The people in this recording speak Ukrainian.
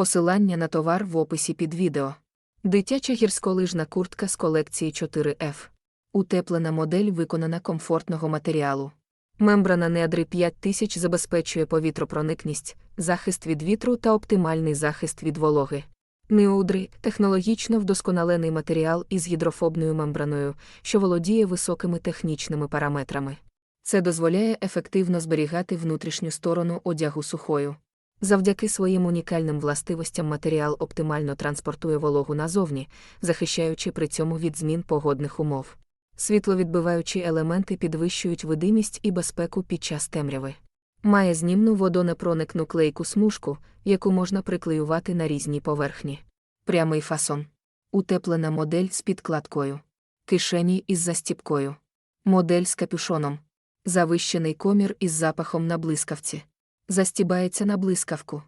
Посилання на товар в описі під відео. Дитяча гірськолижна куртка з колекції 4F. Утеплена модель виконана комфортного матеріалу. Мембрана Неадри 5000 забезпечує повітропроникність, захист від вітру та оптимальний захист від вологи. Неудри технологічно вдосконалений матеріал із гідрофобною мембраною, що володіє високими технічними параметрами. Це дозволяє ефективно зберігати внутрішню сторону одягу сухою. Завдяки своїм унікальним властивостям матеріал оптимально транспортує вологу назовні, захищаючи при цьому від змін погодних умов. Світловідбиваючі елементи підвищують видимість і безпеку під час темряви. Має знімну водонепроникну клейку смужку, яку можна приклеювати на різні поверхні. Прямий фасон. Утеплена модель з підкладкою. Кишені із застіпкою. Модель з капюшоном. Завищений комір із запахом на блискавці. Застібається на блискавку.